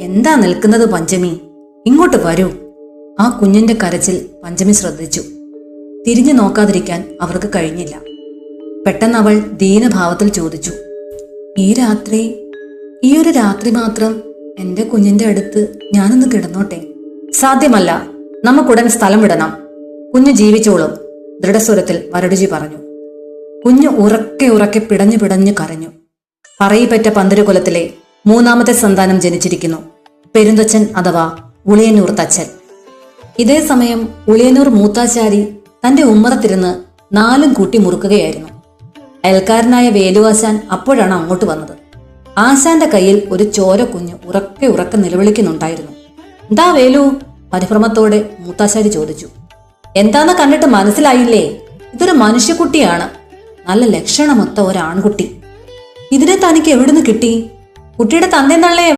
എന്താ നിൽക്കുന്നത് പഞ്ചമി? ഇങ്ങോട്ട് വരൂ. ആ കുഞ്ഞിന്റെ കരച്ചിൽ പഞ്ചമി ശ്രദ്ധിച്ചു. തിരിഞ്ഞു നോക്കാതിരിക്കാൻ അവർക്ക് കഴിഞ്ഞില്ല. പെട്ടെന്ന് അവൾ ദീനഭാവത്തിൽ ചോദിച്ചു ഈ രാത്രി ഈ ഒരു രാത്രി മാത്രം എന്റെ കുഞ്ഞിന്റെ അടുത്ത് ഞാനൊന്ന് കിടന്നോട്ടെ? സാധ്യമല്ല. നമുക്കുടൻ സ്ഥലം വിടണം. കുഞ്ഞു ജീവിച്ചോളും ദൃഢസ്വരത്തിൽ വരടുജി പറഞ്ഞു. കുഞ്ഞു ഉറക്കെ ഉറക്കെ പിടഞ്ഞു പിടഞ്ഞു കരഞ്ഞു. പറയിപ്പറ്റ പന്തരുകുലത്തിലെ മൂന്നാമത്തെ സന്താനം ജനിച്ചിരിക്കുന്നു. പെരുന്തച്ചൻ അഥവാ ഉളിയന്നൂർ തച്ചൻ. ഇതേ സമയം ഉളിയന്നൂർ മൂത്താശാരി തന്റെ ഉമ്മറത്തിരുന്ന് നാലും കൂട്ടി മുറുക്കുകയായിരുന്നു. അയൽക്കാരനായ വേലുവാശാൻ അപ്പോഴാണ് അങ്ങോട്ട് വന്നത്. ആശാന്റെ കയ്യിൽ ഒരു ചോര കുഞ്ഞ് ഉറക്കെ ഉറക്കെ നിലവിളിക്കുന്നുണ്ടായിരുന്നു. എന്താ വേലു പരിഭ്രമത്തോടെ മൂത്താശാരി ചോദിച്ചു. എന്താന്ന് കണ്ടിട്ട് മനസ്സിലായില്ലേ? ഇതൊരു മനുഷ്യക്കുട്ടിയാണ്. നല്ല ലക്ഷണമൊത്ത ഒരാൺകുട്ടി. ഇതിനെ തനിക്ക് എവിടുന്ന് കിട്ടി? കുട്ടിയുടെ തള്ളയെ